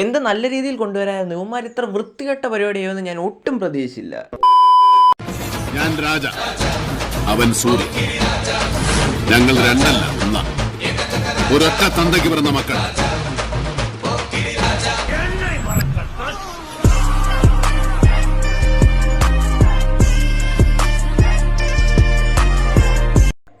എന്ത് നല്ല രീതിയിൽ കൊണ്ടുവരായിരുന്നു? ഇവന്മാർ ഇത്ര വൃത്തികെട്ട പരിപാടിയാവുമെന്ന് ഞാൻ ഒട്ടും പ്രതീക്ഷിച്ചില്ല. ഞാൻ രാജ. അവൻ സൂര്യ ഞങ്ങൾ രണ്ടല്ല ഒന്ന. ഒരൊറ്റ തന്തയ്ക്ക് പിറന്ന മക്കൾ.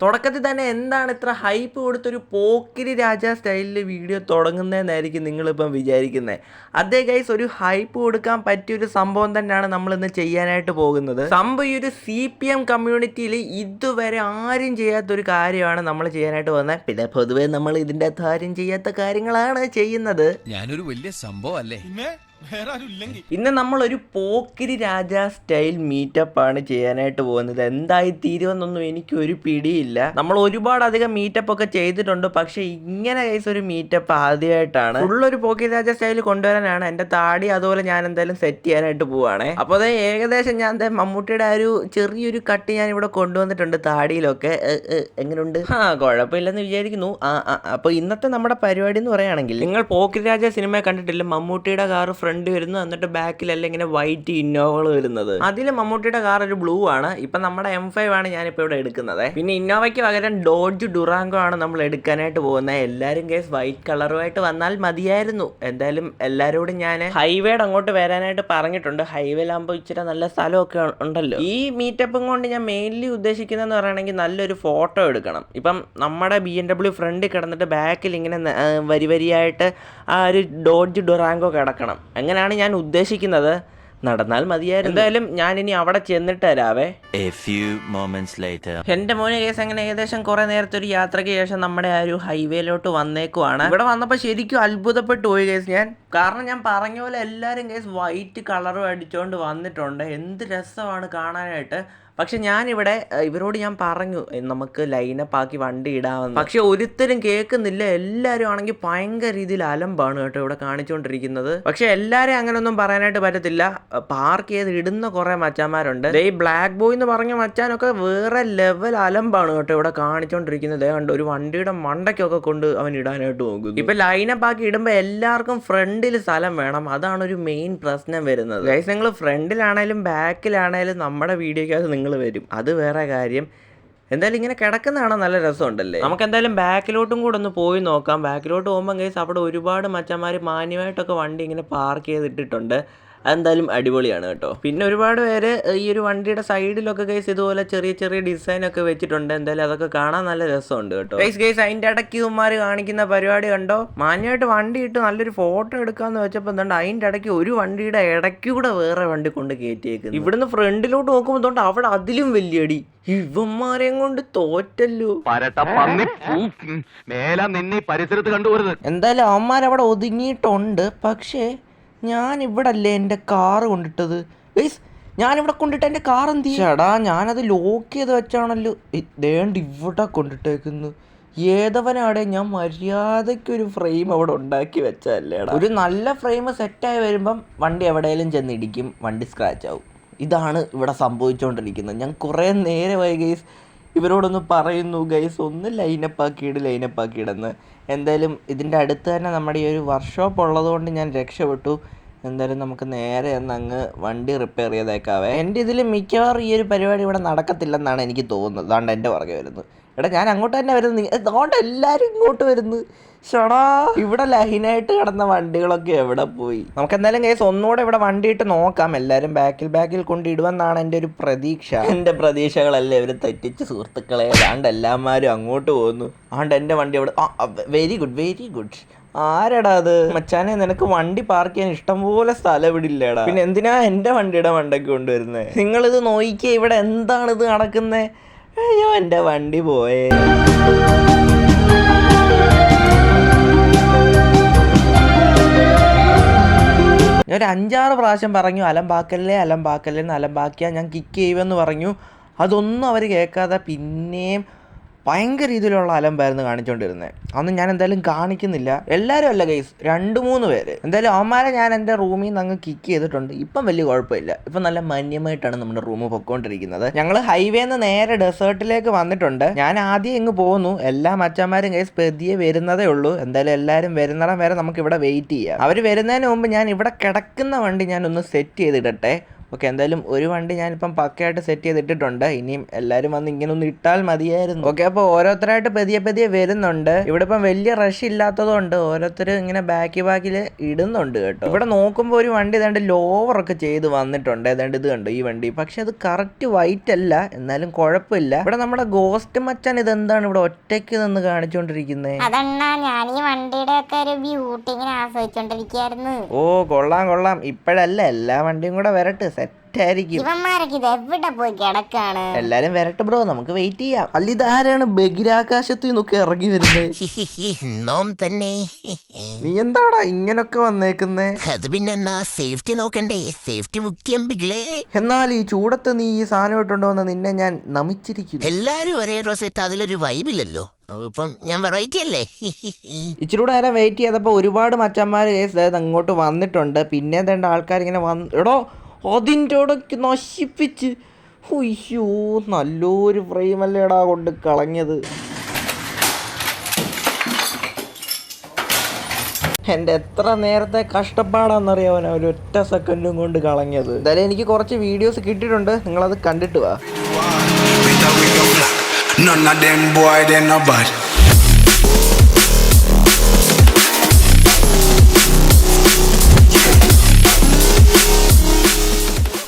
തുടക്കത്തിൽ തന്നെ എന്താണ് ഇത്ര ഹൈപ്പ് കൊടുത്തൊരു പോക്കിരി രാജ സ്റ്റൈലിൽ വീഡിയോ തുടങ്ങുന്നതെന്നായിരിക്കും നിങ്ങളിപ്പം വിചാരിക്കുന്നത് അതേ ഗൈസ് ഒരു ഹൈപ്പ് കൊടുക്കാൻ പറ്റിയൊരു സംഭവം തന്നെയാണ് നമ്മൾ ഇന്ന് ചെയ്യാനായിട്ട് പോകുന്നത്. സംഭവം ഈ ഒരു സി പി എം കമ്മ്യൂണിറ്റിയിൽ ഇതുവരെ ആരും ചെയ്യാത്തൊരു കാര്യമാണ് നമ്മൾ ചെയ്യാനായിട്ട് പോകുന്നത്. പിന്നെ പൊതുവേ നമ്മൾ ഇതിന്റെ അകത്ത് ആരും ചെയ്യാത്ത കാര്യങ്ങളാണ് ചെയ്യുന്നത്. ഞാനൊരു വലിയ സംഭവം അല്ലേ? ഇന്ന് നമ്മൾ ഒരു പോക്കിരി രാജ സ്റ്റൈൽ മീറ്റപ്പ് ആണ് ചെയ്യാനായിട്ട് പോകുന്നത്. എന്തായി തീരുമെന്നൊന്നും എനിക്ക് ഒരു പിടിയില്ല. നമ്മൾ ഒരുപാട് അധികം മീറ്റപ്പ് ഒക്കെ ചെയ്തിട്ടുണ്ട്. പക്ഷെ ഇങ്ങനെ കേസ് ഒരു മീറ്റപ്പ് ആദ്യമായിട്ടാണ്. ഒരു പോക്കിരി രാജ സ്റ്റൈൽ കൊണ്ടുവരാനാണ്. എന്റെ താടി അതുപോലെ ഞാൻ എന്തായാലും സെറ്റ് ചെയ്യാനായിട്ട് പോവാണ്. അപ്പോൾ അതെ ഏകദേശം ഞാൻ മമ്മൂട്ടിയുടെ ഒരു ചെറിയൊരു കട്ട് ഞാൻ ഇവിടെ കൊണ്ടുവന്നിട്ടുണ്ട് താടിയിലൊക്കെ. എങ്ങനെയുണ്ട് ആ കുഴപ്പമില്ലെന്ന് വിചാരിക്കുന്നു. ആ, അപ്പോൾ ഇന്നത്തെ നമ്മുടെ പരിപാടി എന്ന് പറയുകയാണെങ്കിൽ നിങ്ങൾ പോക്കിരി രാജ സിനിമ കണ്ടിട്ടില്ല. മമ്മൂട്ടിയുടെ കാർ ഫ്രണ്ട് വരുന്നു എന്നിട്ട് ബാക്കിലല്ല ഇങ്ങനെ വൈറ്റ് ഇന്നോവകൾ വരുന്നത്. അതിൽ മമ്മൂട്ടിയുടെ കാർ ഒരു ബ്ലൂ ആണ്. ഇപ്പൊ നമ്മുടെ എം ഫൈവ് ആണ് ഞാനിപ്പോ ഇവിടെ എടുക്കുന്നത്. പിന്നെ ഇന്നോവയ്ക്ക് പകരം ഡോഡ്ജ് ഡുറാങ്കോ ആണ് നമ്മൾ എടുക്കാനായിട്ട് പോകുന്നത്. എല്ലാരും കേസ് വൈറ്റ് കളറുമായിട്ട് വന്നാൽ മതിയായിരുന്നു. എന്തായാലും എല്ലാവരോടും ഞാൻ ഹൈവേയുടെ അങ്ങോട്ട് വരാനായിട്ട് പറഞ്ഞിട്ടുണ്ട്. ഹൈവേയിലാകുമ്പോൾ ഇച്ചിരി നല്ല സ്ഥലമൊക്കെ ഉണ്ടല്ലോ. ഈ മീറ്റപ്പും കൊണ്ട് ഞാൻ മെയിൻലി ഉദ്ദേശിക്കുന്നതെന്ന് പറയുകയാണെങ്കിൽ നല്ലൊരു ഫോട്ടോ എടുക്കണം. ഇപ്പം നമ്മുടെ ബി എം ഡബ്ല്യു ഫ്രണ്ടിൽ കിടന്നിട്ട് ബാക്കിൽ ഇങ്ങനെ വരി വരിയായിട്ട് ആ ഒരു ഡോഡ്ജ് ഡൊറാങ്കോ കിടക്കണം. അങ്ങനെയാണ് ഞാൻ ഉദ്ദേശിക്കുന്നത്? നടന്നാൽ മതിയായിരുന്നു. എന്തായാലും ഞാൻ ഇനി അവിടെ ചെന്നിട്ട് തരാവേ. എന്റെ മോനെ കേസ് അങ്ങനെ ഏകദേശം കുറെ നേരത്തെ ഒരു യാത്രയ്ക്ക് ശേഷം നമ്മുടെ ആ ഒരു ഹൈവേയിലോട്ട് വന്നേക്കുവാണ്. ഇവിടെ വന്നപ്പോൾ ശരിക്കും അത്ഭുതപ്പെട്ടു പോയി കേസ് ഞാൻ. കാരണം ഞാൻ പറഞ്ഞ പോലെ എല്ലാവരും കേസ് വൈറ്റ് കളറും അടിച്ചുകൊണ്ട് വന്നിട്ടുണ്ട്. എന്ത് രസമാണ് കാണാനായിട്ട്. പക്ഷെ ഞാനിവിടെ ഇവരോട് ഞാൻ പറഞ്ഞു നമുക്ക് ലൈനപ്പ് ആക്കി വണ്ടി ഇടാമെന്ന്. പക്ഷെ ഒരുത്തരും കേൾക്കുന്നില്ല. എല്ലാവരും ആണെങ്കിൽ ഭയങ്കര രീതിയിൽ അലമ്പാണ് കേട്ടോ ഇവിടെ കാണിച്ചുകൊണ്ടിരിക്കുന്നത് പക്ഷെ എല്ലാവരെയും അങ്ങനെയൊന്നും പറയാനായിട്ട് പറ്റത്തില്ല. പാർക്ക് ചെയ്ത് ഇടുന്ന കുറെ മച്ചാന്മാരുണ്ട്. ഈ ബ്ലാക്ക് ബോയ് എന്ന് പറഞ്ഞ മച്ചാനൊക്കെ വേറെ ലെവൽ അലമ്പാണ് കേട്ടോ ഇവിടെ കാണിച്ചുകൊണ്ടിരിക്കുന്നത് കണ്ട് ഒരു വണ്ടിയുടെ മണ്ടയ്ക്കൊക്കെ കൊണ്ട് അവൻ ഇടാനായിട്ട് നോക്കുന്നു. ഇപ്പൊ ലൈനപ്പ് ആക്കി ഇടുമ്പോൾ എല്ലാവർക്കും ഫ്രണ്ടിൽ സ്ഥലം വേണം. അതാണ് ഒരു മെയിൻ പ്രശ്നം വരുന്നത്. നിങ്ങൾ ഫ്രണ്ടിലാണേലും ബാക്കിലാണേലും നമ്മുടെ വീഡിയോക്കകത്ത് നിങ്ങൾ വരും. അത് വേറെ കാര്യം. എന്തായാലും ഇങ്ങനെ കിടക്കുന്നതാണോ നല്ല രസമുണ്ടല്ലേ? നമുക്ക് എന്തായാലും ബാക്കിലോട്ടും കൂടെ ഒന്ന് പോയി നോക്കാം. ബാക്കിലോട്ട് പോകുമ്പോൾ കേസ് അവിടെ ഒരുപാട് മച്ചന്മാർ മാന്യമായിട്ടൊക്കെ വണ്ടി ഇങ്ങനെ പാർക്ക് ചെയ്തിട്ടിട്ടുണ്ട്. അതെന്തായാലും അടിപൊളിയാണ് കേട്ടോ. പിന്നെ ഒരുപാട് പേര് ഈ ഒരു വണ്ടിയുടെ സൈഡിലൊക്കെ കേസ് ഇതുപോലെ ചെറിയ ചെറിയ ഡിസൈൻ ഒക്കെ വെച്ചിട്ടുണ്ട്. എന്തായാലും അതൊക്കെ കാണാൻ നല്ല രസമുണ്ട് കേട്ടോ. ഗൈസ് ഗൈസ് അതിന്റെ ഇടയ്ക്ക് ഇവന്മാർ കാണിക്കുന്ന പരിപാടി കണ്ടോ? മാന്യമായിട്ട് വണ്ടി ഇട്ട് നല്ലൊരു ഫോട്ടോ എടുക്കാന്ന് വെച്ചപ്പോൾ എന്താണ്ട്? അതിന്റെ ഇടയ്ക്ക് ഒരു വണ്ടിയുടെ ഇടയ്ക്കൂടെ വേറെ വണ്ടി കൊണ്ട് കയറ്റിയേക്കുന്നു ഇവിടുന്ന് ഫ്രണ്ടിലോട്ട് നോക്കുമ്പോൾ തൊണ്ട് അവിടെ അതിലും വലിയടി. ഇവന്മാരെയും കൊണ്ട് തോറ്റല്ലോ. പരട്ട പന്നി മേല നിന്നെ ഈ പരിസരത്ത് കണ്ടുപോരുത്. എന്തായാലും അവന്മാരവിടെ ഒതുങ്ങിയിട്ടുണ്ട്. പക്ഷേ ഞാൻ അല്ലേ എന്റെ കാറ് കൊണ്ടിട്ടത്? ഗൈസ് ഞാനിവിടെ കൊണ്ടിട്ട് എന്റെ കാർ എന്ത് ചേടാ ഞാനത് ലോക്ക് ചെയ്ത് വെച്ചാണല്ലോ. ദേണ്ട് ഇവിടെ കൊണ്ടിട്ടേക്കുന്നു. ഏതവനാടെ ഞാൻ മര്യാദയ്ക്ക് ഒരു ഫ്രെയിം അവിടെ ഉണ്ടാക്കി വെച്ചല്ലേടാ ഒരു നല്ല ഫ്രെയിം സെറ്റായി വരുമ്പം വണ്ടി എവിടെയെങ്കിലും ചെന്നിടിക്കും വണ്ടി സ്ക്രാച്ച് ആവും. ഇതാണ് ഇവിടെ സംഭവിച്ചുകൊണ്ടിരിക്കുന്നത് ഞാൻ കുറേ നേരമായി ഗൈസ് ഇവരോടൊന്ന് പറയുന്നു ഗൈസ് ഒന്ന് ലൈനപ്പ് ആക്കിയിട് ലൈനപ്പ് എന്തായാലും ഇതിന്റെ അടുത്ത് തന്നെ നമ്മുടെ ഈ ഒരു വർക്ക്ഷോപ്പ് ഉള്ളതുകൊണ്ട് ഞാൻ രക്ഷപ്പെട്ടു. എന്തായാലും നമുക്ക് നേരെ ഒന്ന് അങ്ങ് വണ്ടി റിപ്പയർ ചെയ്തേക്കാവേ. എന്റെ ഇതിൽ മിക്കവാറും ഈ ഒരു പരിപാടി ഇവിടെ നടക്കത്തില്ലെന്നാണ് എനിക്ക് തോന്നുന്നത്. അതുകൊണ്ട് എന്റെ പുറകെ വരുന്നത്. എടാ ഞാൻ അങ്ങോട്ട് തന്നെ വരുന്നത് അതുകൊണ്ട് എല്ലാവരും ഇങ്ങോട്ട് വരുന്നു. ഷടാ. ഇവിടെ ലൈനായിട്ട് കിടന്ന വണ്ടികളൊക്കെ എവിടെ പോയി? നമുക്ക് എന്തായാലും കേസ് ഒന്നുകൂടെ ഇവിടെ വണ്ടി ഇട്ട് നോക്കാം എല്ലാവരും ബാക്കിൽ ബാക്കിൽ കൊണ്ടിടുവെന്നാണ് എന്റെ ഒരു പ്രതീക്ഷ. എന്റെ പ്രതീക്ഷകളല്ലേ ഇവർ തെറ്റിച്ച് സുഹൃത്തുക്കളെ? അതാണ്ട് എല്ലാമാരും അങ്ങോട്ട് പോകുന്നു. അതുകൊണ്ട് എന്റെ വണ്ടി അവിടെ ആ വെരി ഗുഡ് വെരി ഗുഡ് ആരടാ അത്? മച്ചാനെ നിനക്ക് വണ്ടി പാർക്ക് ചെയ്യാൻ ഇഷ്ടംപോലെ സ്ഥലം ഇവിടെ ഇല്ലേടാ പിന്നെ എന്തിനാ എന്റെ വണ്ടിയുടെ വണ്ടൊക്കെ കൊണ്ടുവരുന്നത് നിങ്ങളിത് നോക്കിയേ ഇവിടെ എന്താണ് ഇത് നടക്കുന്നത് അയ്യോ എന്റെ വണ്ടി പോയേ. ഞാൻ ഒരു അഞ്ചാറ് പ്രാവശ്യം പറഞ്ഞു അലമ്പാക്കല്ലേ അലമ്പാക്കല്ലേ എന്ന് അലമ്പാക്കിയാൽ ഞാൻ കിക്ക് ചെയ്യുമെന്ന് പറഞ്ഞു. അതൊന്നും അവർ കേൾക്കാതെ പിന്നെയും ഭയങ്കര രീതിയിലുള്ള അലമ്പായിരുന്നു കാണിച്ചുകൊണ്ടിരുന്നത് അന്ന് ഞാൻ എന്തായാലും കാണിക്കുന്നില്ല. എല്ലാവരും അല്ല ഗൈസ് രണ്ട് മൂന്ന് പേര്. എന്തായാലും അവന്മാരെ ഞാൻ എന്റെ റൂമിൽ നിന്ന് അങ്ങ് കിക്ക് ചെയ്തിട്ടുണ്ട്. ഇപ്പം വലിയ കുഴപ്പമില്ല. ഇപ്പം നല്ല മാന്യമായിട്ടാണ് നമ്മുടെ റൂം പൊക്കോണ്ടിരിക്കുന്നത്. ഞങ്ങൾ ഹൈവേന്ന് നേരെ ഡെസേർട്ടിലേക്ക് വന്നിട്ടുണ്ട്. ഞാൻ ആദ്യം ഇങ്ങ് പോകുന്നു എല്ലാ മച്ചന്മാരും ഗൈസ് പെതിയെ വരുന്നതേ ഉള്ളൂ. എന്തായാലും എല്ലാവരും വരുന്നിടം വരെ നമുക്ക് ഇവിടെ വെയിറ്റ് ചെയ്യാം. അവർ വരുന്നതിന് മുമ്പ് ഞാൻ ഇവിടെ കിടക്കുന്ന വണ്ടി ഞാനൊന്ന് സെറ്റ് ചെയ്തിടട്ടെ. ഓക്കെ എന്തായാലും ഒരു വണ്ടി ഞാനിപ്പം പക്കയായിട്ട് സെറ്റ് ചെയ്തിട്ടിട്ടുണ്ട്. ഇനിയും എല്ലാവരും വന്ന് ഇങ്ങനെ ഒന്ന് ഇട്ടാൽ മതിയായിരുന്നു. ഓക്കെ അപ്പോൾ ഓരോരുത്തരായിട്ട് പതിയെ പതിയെ വരുന്നുണ്ട്. ഇവിടെ ഇപ്പം വലിയ റഷ് ഇല്ലാത്തതുകൊണ്ട് ഓരോരുത്തർ ഇങ്ങനെ ബാക്കി ബാക്കിൽ ഇടുന്നുണ്ട് കേട്ടോ. ഇവിടെ നോക്കുമ്പോൾ ഒരു വണ്ടി ഏതാണ്ട് ലോവറൊക്കെ ചെയ്ത് വന്നിട്ടുണ്ട്. ഏതാണ്ട് ഇത് കണ്ടു ഈ വണ്ടി? പക്ഷെ അത് കറക്റ്റ് വൈറ്റ് അല്ല. എന്നാലും കുഴപ്പമില്ല. ഇവിടെ നമ്മുടെ ഗോസ്റ്റ് മച്ചാൻ ഇതെന്താണ് ഇവിടെ ഒറ്റയ്ക്ക് നിന്ന് കാണിച്ചുകൊണ്ടിരിക്കുന്നത് അതണ്ണാ ഞാൻ ഈ വണ്ടിയുടെ ഒക്കെ ഒരു ബ്യൂട്ടി ഇങ്ങനെ ആസ്വദിച്ചോണ്ടിരിക്കായിരുന്നു. ഓ കൊള്ളാം കൊള്ളാം. ഇപ്പോഴല്ല എല്ലാ വണ്ടിയും കൂടെ വരട്ടെ. സെറ്റായിരിക്കും ഇവന്മാരൊക്കെ ഇത് എവിടെ പോയി കിടക്കാണ്? എല്ലാരും വരട്ടെ ബ്രോ നമുക്ക് വെയിറ്റ് ചെയ്യാം. അല്ല ഇതാരാണ് ബഹിരാകാശത്ത് നിന്നൊക്കെ ഇറങ്ങി വരുന്നത്? നോം തന്നെ. നീ എന്താടാ ഇങ്ങനൊക്കെ വന്നേക്കുന്നേ? അത് പിന്നെ സേഫ്റ്റി നോക്കണ്ടേ. സേഫ്റ്റി മുഖ്യം പിള്ളേ. എന്നാൽ ഈ ചൂടത്ത് നീ ഈ സാധനം ഇട്ടുണ്ടോ എന്ന് നിന്നെ ഞാൻ നമിച്ചിരിക്കുന്നു. എല്ലാരും ഒരേ റോസെറ്റ് അതിലൊരു വൈബില്ലല്ലോ ഇപ്പം ഞാൻ വെറൈറ്റി അല്ലേ? ഇച്ചിരി കൂടെ നേരം വെയിറ്റ് ചെയ്തപ്പോൾ ഒരുപാട് മച്ചന്മാർ കേസ് അതായത് അങ്ങോട്ട് വന്നിട്ടുണ്ട്. പിന്നെ രണ്ട് ആൾക്കാർ ഇങ്ങനെ വന്ന് എടോ അതിന്റെ ഇടയ്ക്ക് നശിപ്പിച്ച്. ഉയ്യോ നല്ലൊരു ഫ്രെയിമല്ലേടാ കൊണ്ട് കളഞ്ഞത്. എന്റെ എത്ര നേരത്തെ കഷ്ടപ്പാടാണെന്നറിയാവന ഒരു ഒറ്റ സെക്കൻഡും കൊണ്ട് കളഞ്ഞത്. എന്തായാലും എനിക്ക് കുറച്ച് വീഡിയോസ് കിട്ടിയിട്ടുണ്ട്. നിങ്ങളത് കണ്ടിട്ട് വാ.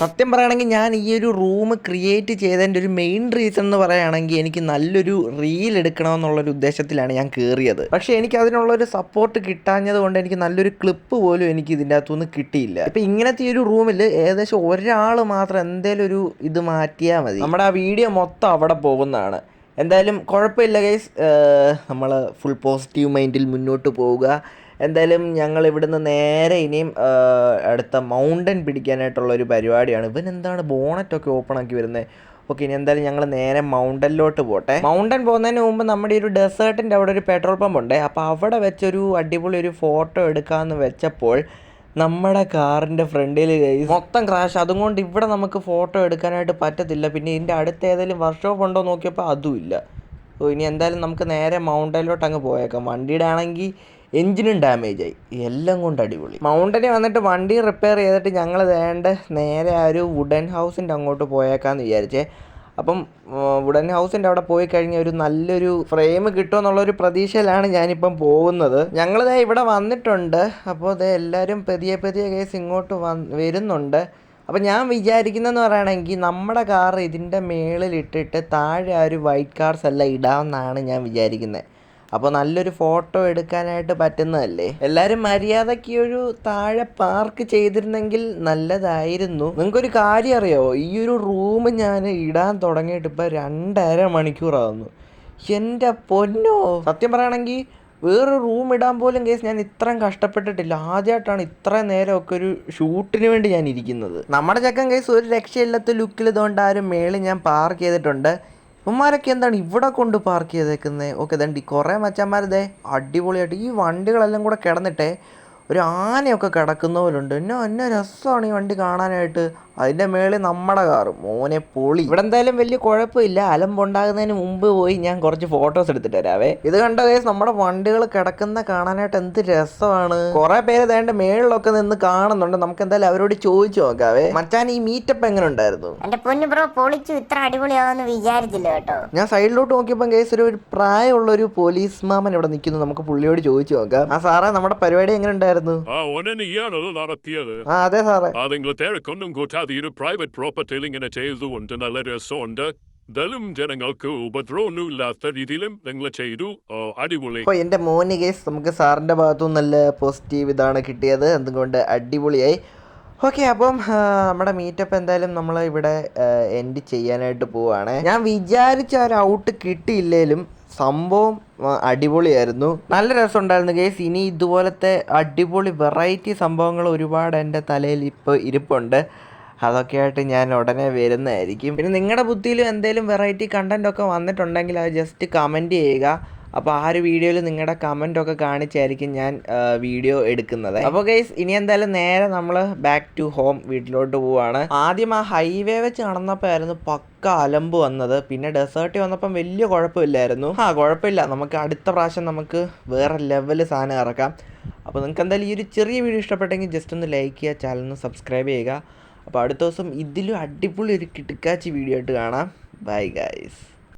സത്യം പറയുകയാണെങ്കിൽ ഞാൻ ഈ ഒരു റൂം ക്രിയേറ്റ് ചെയ്തതിന്റെ ഒരു മെയിൻ റീസൺ എന്ന് പറയുകയാണെങ്കിൽ എനിക്ക് നല്ലൊരു റീൽ എടുക്കണമെന്നുള്ളൊരു ഉദ്ദേശത്തിലാണ് ഞാൻ കയറിയത് പക്ഷേ എനിക്ക് അതിനുള്ളൊരു സപ്പോർട്ട് കിട്ടാഞ്ഞത് കൊണ്ട് എനിക്ക് നല്ലൊരു ക്ലിപ്പ് പോലും എനിക്ക് ഇതിന്റെ അകത്തുനിന്ന് കിട്ടിയില്ല. ഇപ്പം ഇങ്ങനത്തെ ഈ ഒരു റൂമിൽ ഏകദേശം ഒരാൾ മാത്രം എന്തേലും ഒരു ഇത് മാറ്റിയാൽ മതി. നമ്മുടെ ആ വീഡിയോ മൊത്തം അവിടെ പോകുന്നതാണ്. എന്തായാലും കുഴപ്പമില്ല ഗൈസ് നമ്മൾ ഫുൾ പോസിറ്റീവ് മൈൻഡിൽ മുന്നോട്ട് പോവുക. എന്തായാലും ഞങ്ങൾ ഇവിടുന്ന് നേരെ ഇനിയും അടുത്ത മൗണ്ടൻ പിടിക്കാനായിട്ടുള്ള ഒരു പരിപാടിയാണ്. ഇവൻ എന്താണ് ബോണറ്റൊക്കെ ഓപ്പൺ ആക്കി വരുന്നത് ഓക്കെ ഇനി എന്തായാലും ഞങ്ങൾ നേരെ മൗണ്ടനിലോട്ട് പോട്ടെ. മൗണ്ടൻ പോകുന്നതിന് മുമ്പ് നമ്മുടെ ഒരു ഡെസേർട്ടിന്റെ അവിടെ ഒരു പെട്രോൾ പമ്പ് ഉണ്ട്. അപ്പോൾ അവിടെ വെച്ചൊരു അടിപൊളി ഒരു ഫോട്ടോ എടുക്കാമെന്ന് വെച്ചപ്പോൾ നമ്മുടെ കാറിന്റെ ഫ്രണ്ടിൽ മൊത്തം ക്രാഷ് അതുകൊണ്ട് ഇവിടെ നമുക്ക് ഫോട്ടോ എടുക്കാനായിട്ട് പറ്റത്തില്ല. പിന്നെ ഇതിന്റെ അടുത്ത് ഏതെങ്കിലും വർക്ക്ഷോപ്പ് ഉണ്ടോ നോക്കിയപ്പോൾ അതുമില്ല ഓ ഇനി എന്തായാലും നമുക്ക് നേരെ മൗണ്ടനിലോട്ട് അങ്ങ് പോയേക്കാം. വണ്ടിയുടെ ആണെങ്കിൽ എഞ്ചിനും ഡാമേജ് ആയി എല്ലാം കൊണ്ട് അടിപൊളി. മൗണ്ടനിൽ വന്നിട്ട് വണ്ടി റിപ്പയർ ചെയ്തിട്ട് ഞങ്ങൾ വേണ്ട നേരെ ആ ഒരു വുഡൻ ഹൗസിന്റെ അങ്ങോട്ട് പോയേക്കാന്ന് വിചാരിച്ചേ. അപ്പം വുഡൻ ഹൗസിന്റെ അവിടെ പോയി കഴിഞ്ഞാൽ ഒരു നല്ലൊരു ഫ്രെയിം കിട്ടുമെന്നുള്ളൊരു പ്രതീക്ഷയിലാണ് ഞാനിപ്പം പോകുന്നത്. ഞങ്ങളിതേ ഇവിടെ വന്നിട്ടുണ്ട്. അപ്പോൾ ഇത് എല്ലാവരും പതിയെ പതിയെ കേസ് ഇങ്ങോട്ട് വന്ന് വരുന്നുണ്ട്. അപ്പം ഞാൻ വിചാരിക്കുന്നതെന്ന് പറയുകയാണെങ്കിൽ നമ്മുടെ കാർ ഇതിന്റെ മേളിലിട്ടിട്ട് താഴെ ആ ഒരു വൈറ്റ് കാർസ് എല്ലാം ഇടാമെന്നാണ് ഞാൻ വിചാരിക്കുന്നത് അപ്പോൾ നല്ലൊരു ഫോട്ടോ എടുക്കാനായിട്ട് പറ്റുന്നതല്ലേ? എല്ലാവരും മര്യാദയ്ക്ക് ഒരു താഴെ പാർക്ക് ചെയ്തിരുന്നെങ്കിൽ നല്ലതായിരുന്നു. നിങ്ങൾക്കൊരു കാര്യം അറിയോ? ഈ ഒരു റൂം ഞാൻ ഇടാൻ തുടങ്ങിയിട്ട് ഇപ്പോൾ രണ്ടര മണിക്കൂറാകുന്നു എന്റെ പൊന്നോ! സത്യം പറയുകയാണെങ്കിൽ വേറൊരു റൂം ഇടാൻ പോലും കേസ് ഞാൻ ഇത്രയും കഷ്ടപ്പെട്ടിട്ടില്ല. ആദ്യമായിട്ടാണ് ഇത്രയും നേരമൊക്കെ ഒരു ഷൂട്ടിന് വേണ്ടി ഞാൻ ഇരിക്കുന്നത്. നമ്മുടെ ചക്കൻ കേസ് ഒരു രക്ഷയില്ലാത്ത ലുക്കിൽ ഇതുകൊണ്ട് ആ ഒരു മേളിൽ ഞാൻ പാർക്ക് ചെയ്തിട്ടുണ്ട്. ഇവന്മാരൊക്കെ എന്താണ് ഇവിടെ കൊണ്ട് പാർക്ക് ചെയ്തേക്കുന്നത് ഓക്കെ ദണ്ടി കുറേ മച്ചന്മാരിതേ അടിപൊളിയായിട്ട് ഈ വണ്ടികളെല്ലാം കൂടെ കിടന്നിട്ടേ ഒരു ആനയൊക്കെ കിടക്കുന്ന പോലുണ്ട്. എന്നെ എന്നെ രസമാണ് ഈ വണ്ടി കാണാനായിട്ട്. അതിന്റെ മേളിൽ നമ്മുടെ കാറ്. മോനെ പൊളി. ഇവിടെ എന്തായാലും വലിയ കുഴപ്പമില്ല. അലമ്പുണ്ടാകുന്നതിന് മുമ്പ് പോയി ഞാൻ കുറച്ച് ഫോട്ടോസ് എടുത്തിട്ട് തരാവേ ഇത് കണ്ട കേസ് നമ്മുടെ വണ്ടികൾ കിടക്കുന്ന കാണാനായിട്ട് എന്ത് രസമാണ്. കുറെ പേര് ദേണ്ട മേളിലൊക്കെ നിന്ന് കാണുന്നുണ്ട്. നമുക്ക് എന്തായാലും അവരോട് ചോദിച്ചു നോക്കാവേ. മച്ചാൻ ഈ മീറ്റപ്പ് എങ്ങനെ ഉണ്ടായിരുന്നു? എന്റെ പൊന്നു ബ്രോ പൊളിച്ചു. ഇത്ര അടിപൊളിയാവുമെന്ന് വിചാരിച്ചില്ല കേട്ടോ. ഞാൻ സൈഡിലോട്ട് നോക്കിയപ്പോൾ കേസ് ഒരു ഒരു പ്രായമുള്ള ഒരു പോലീസ് മാമൻ ഇവിടെ നിൽക്കുന്നു. നമുക്ക് പുള്ളിയോട് ചോദിച്ചു നോക്കാം. ആ സാറേ നമ്മുടെ പരിപാടി എങ്ങനെ ഉണ്ടായിരുന്നു? ആ ഒനെന്നെയാണത് നടത്തിയത്. ആ അതെ സാറേ. തിരക്കൊന്നും കൂട്ടാതെ ഒരു പ്രൈവറ്റ് പ്രോപ്പർട്ടിയിൽ ഇങ്ങനെ ചെയ്തുകൊണ്ട് നല്ല രസമുണ്ട്. ദലും ജനങ്ങൾക്ക് ഉപദ്രവമൊന്നുമില്ലാത്ത രീതിയിലും നിങ്ങൾ ചെയ്തു. അടിപൊളി. അപ്പോൾ എന്റെ മോന് കേസ് നമുക്ക് സാറിന്റെ ഭാഗത്തു നല്ല പോസിറ്റീവ് ഇതാണ് കിട്ടിയത്. എന്തുകൊണ്ട് അടിപൊളിയായി. ഓക്കെ അപ്പം നമ്മുടെ മീറ്റപ്പ് എന്തായാലും നമ്മൾ ഇവിടെ എൻഡ് ചെയ്യാനായിട്ട് പോവാണ്. ഞാൻ വിചാരിച്ച ഒരു ഔട്ട് കിട്ടിയില്ലേലും സംഭവം അടിപൊളിയായിരുന്നു. നല്ല രസമുണ്ടായിരുന്നു കേസ് ഇനി ഇതുപോലത്തെ അടിപൊളി വെറൈറ്റി സംഭവങ്ങൾ ഒരുപാട് എന്റെ തലയിൽ ഇപ്പോൾ ഇരിപ്പുണ്ട്. അതൊക്കെയായിട്ട് ഞാൻ ഉടനെ വരുന്നതായിരിക്കും. പിന്നെ നിങ്ങളുടെ ബുദ്ധിയിലും എന്തെങ്കിലും വെറൈറ്റി കണ്ടന്റ് ഒക്കെ വന്നിട്ടുണ്ടെങ്കിൽ അത് ജസ്റ്റ് കമന്റ് ചെയ്യുക. അപ്പോൾ ആ ഒരു വീഡിയോയിൽ നിങ്ങളുടെ കമന്റ് ഒക്കെ കാണിച്ചായിരിക്കും ഞാൻ വീഡിയോ എടുക്കുന്നത്. അപ്പോൾ ഗൈസ് ഇനി എന്തായാലും നേരെ നമ്മൾ ബാക്ക് ടു ഹോം വീട്ടിലോട്ട് പോവാണ്. ആദ്യം ആ ഹൈവേ വെച്ച് നടന്നപ്പോൾ ആയിരുന്നു പക്ക അലമ്പ് വന്നത്. പിന്നെ ഡെസേർട്ടിൽ വന്നപ്പം വലിയ കുഴപ്പമില്ലായിരുന്നു. ആ കുഴപ്പമില്ല. നമുക്ക് അടുത്ത പ്രാവശ്യം നമുക്ക് വേറെ ലെവൽ സാധനം ഇറക്കാം. അപ്പോൾ നിങ്ങൾക്ക് എന്തായാലും ഈ ഒരു ചെറിയ വീഡിയോ ഇഷ്ടപ്പെട്ടെങ്കിൽ ജസ്റ്റ് ഒന്ന് ലൈക്ക് ചെയ്യുക ചാനൽ സബ്സ്ക്രൈബ് ചെയ്യുക. അപ്പോൾ അടുത്ത ദിവസം ഇതിലും അടിപൊളി ഒരു കിടുക്കാച്ചി വീഡിയോ ആയിട്ട് കാണാം. Bye guys